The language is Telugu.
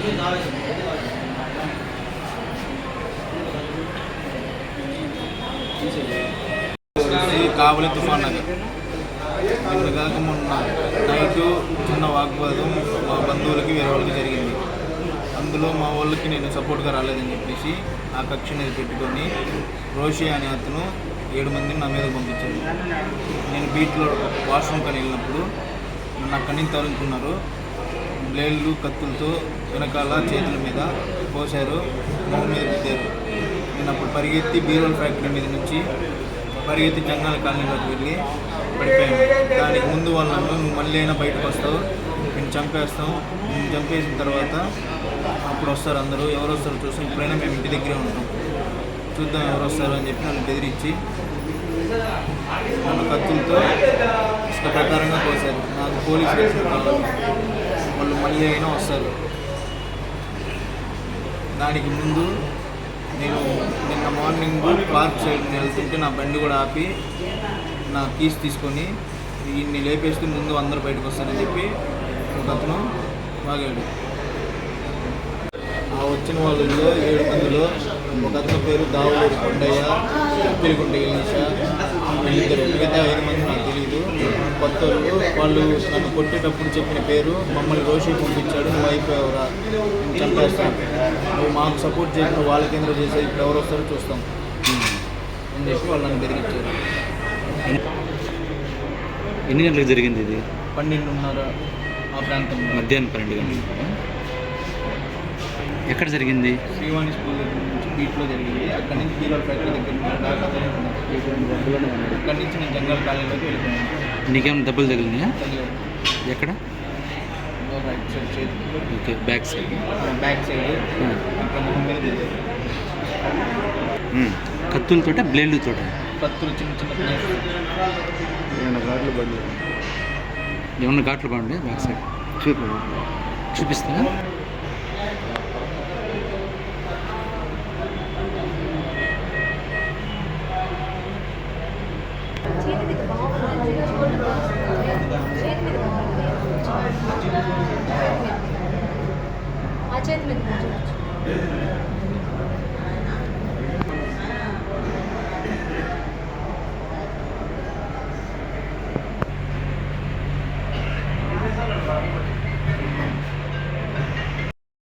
ఇది కావలి తుఫాన్ నగర్ ఇప్పుడు కాక మొన్న నైటు చిన్న వాగ్వాదం మా బంధువులకి వేరే వాళ్ళకి జరిగింది. అందులో మా వాళ్ళకి నేను సపోర్ట్గా రాలేదని చెప్పేసి ఆ కక్ష పెట్టుకొని రోషి అనే అతను ఏడు మందిని నా మీద పంపించాడు. నేను బీచ్లో వాష్రూమ్కి వెళ్ళినప్పుడు నన్ను అక్కడి నుంచి తరుముకున్నారు బ్లేడ్లు కత్తులతో వెనకాల చేతుల మీద పోశారు మొహం మీద పెట్టారు నేను అప్పుడు పరిగెత్తి బీరోల్ ఫ్యాక్టరీ మీద నుంచి పరిగెత్తి జంగాల కాలనీలోకి వెళ్ళి పడిపోయాను. దానికి ముందు వాళ్ళు నువ్వు మళ్ళీ అయినా బయటకు వస్తావు. నేను చంపేస్తాం. చంపేసిన తర్వాత అప్పుడు వస్తారు అందరూ. ఎవరు వస్తారో చూస్తాం ఇప్పుడైనా మేము ఇంటి దగ్గరే ఉంటాం. చూద్దాం ఎవరు వస్తారు అని చెప్పి నన్ను బెదిరించి నన్ను కత్తులతో ఇష్ట ప్రకారంగా కోసారు. నాకు పోలీసు స్టేషన్ వాళ్ళు మళ్ళీ అయినా వస్తారు. దానికి ముందు నేను నిన్న మార్నింగ్ పార్క్ సైడ్ వెళ్తుంటే నా బండి కూడా ఆపి నా కీస్ తీసుకొని ఈయన్ని లేపేస్తే ముందు అందరూ బయటకు వస్తారని చెప్పి ఒక అతను వాగాడు. ఆ వచ్చిన వాళ్ళలో ఏడు మందిలో ఒక అతని పేరు దావులూరు కొండయ్య పిలిగుంట ఇల్లీష వీళ్ళిద్దరు మిగతా ఐదు మంది నాకు తెలియదు కొత్త వాళ్ళు నన్ను కొట్టేటప్పుడు చెప్పిన పేరు మమ్మల్ని రోషి పంపించాడు. నువ్వు అయిపోయావురా. చంపేస్తాను. నువ్వు మాకు సపోర్ట్ చేయకుండా వాళ్ళ కింద చేసే ఇప్పుడు ఎవరు వస్తారో చూస్తాం. అని చెప్పి వాళ్ళు నన్ను బెదిరించారు. ఎన్ని గంటలకు జరిగింది ఇది? పన్నెండున్నర ఆ ప్రాంతంలో. మధ్యాహ్నం పన్నెండు గంటలకు. ఎక్కడ జరిగింది? శ్రీవాణి స్కూల్ దగ్గర నుంచి బీట్లో జరిగింది. అక్కడి నుంచి హీరో ఫ్యాక్టరీ దగ్గర దాకా అక్కడే నుంచి నేను జంగల్ కాలేజీలోకి వెళ్ళిపోయాను. నీకేమైనా దెబ్బలు తగిలినాయా. ఎక్కడ? రైట్ సైడ్ చేతి okay back side back side అక్కడ మొహం మీద తెలియదు కత్తులతోట బ్లేడ్లతోట? కత్తులు చిన్న చిన్న ప్లేస్ ఘాట్లు బండి ఏమన్నా ఘాట్లు బాగుండే బ్యాక్ సైడ్ చూపు చూపిస్తారా చేతి మీద